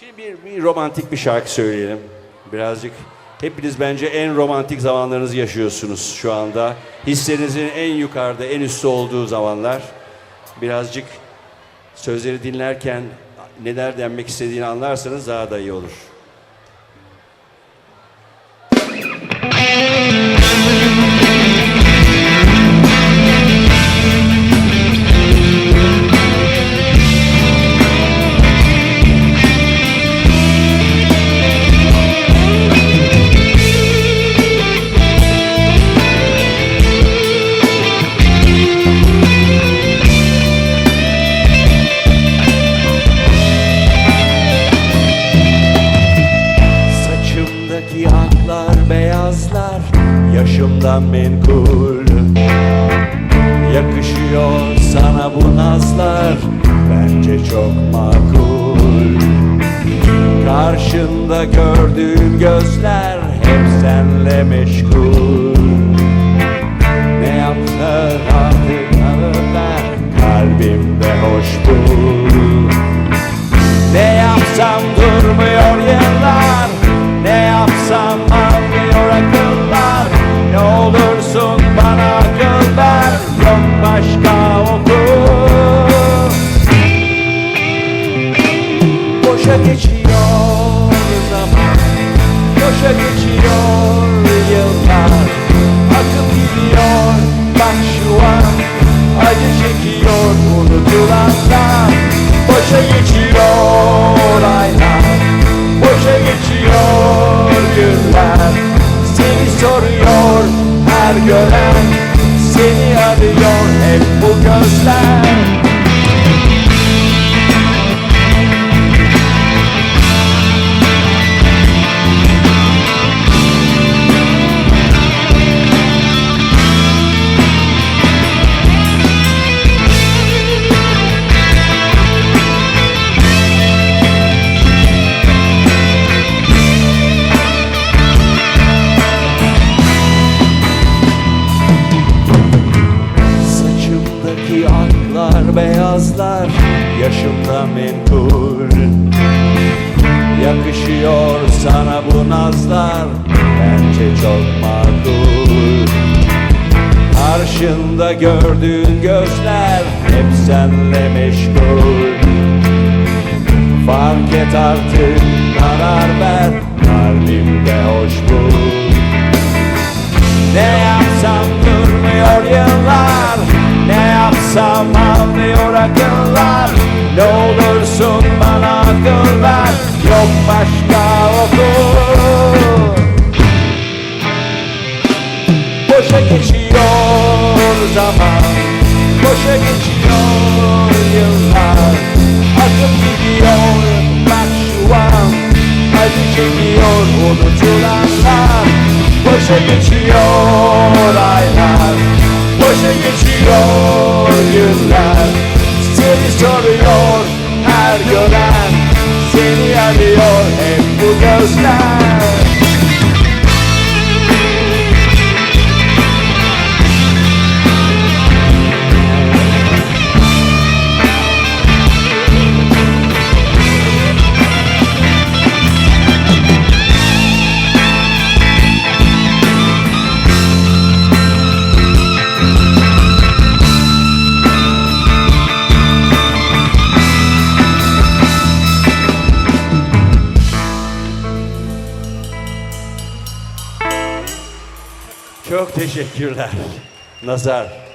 Şimdi bir, bir romantik bir şarkı söyleyelim. Birazcık hepiniz bence en romantik zamanlarınızı yaşıyorsunuz şu anda. Hislerinizin en yukarıda, en üstte olduğu zamanlar. Birazcık sözleri dinlerken neler denmek istediğini anlarsanız daha da iyi olur. Aklar beyazlar Yaşımdan menkul Yakışıyor sana bu nazlar Bence çok makul. Karşında gördüğüm gözler Hep senle meşgul. Ne yaptın artık Kalbimde hoş bul. Ne yapsam durmuyor yıllar yapsam almıyor akıllar Ne olursun bana akıl ver Yok başka okul. Boşa geçiyor zaman. Boşa geçiyor yıllar. Akıp gidiyor. Bak şu an Acı çekiyor. Unutulanlar Boşa geçiyor Soruyor her gören. Seni arıyor hep bu gözler Saçımdaki aklar beyazlar Yaşımda menkul Yakışıyor sana bu nazlar Bence çok makul. Karşında gördüğün gözler Hep senle meşgul. Fark et artık karar ver Kalbimde hoş bul. Ne yapsam durmuyor yıllar Ne yapsam almıyor akıllar. Ne olursun bana akıl ver. Yok başka okul. Boşa geçiyor zaman. Boşa geçiyor yıllar. Akıp gidiyor bak şu an. Acı çekiyor unutulanlar. Boşa geçiyor aylar Boşa geçiyor günler. Seni soruyor her gören. Seni arıyor hep bu gözler Çok teşekkürler. Nazar.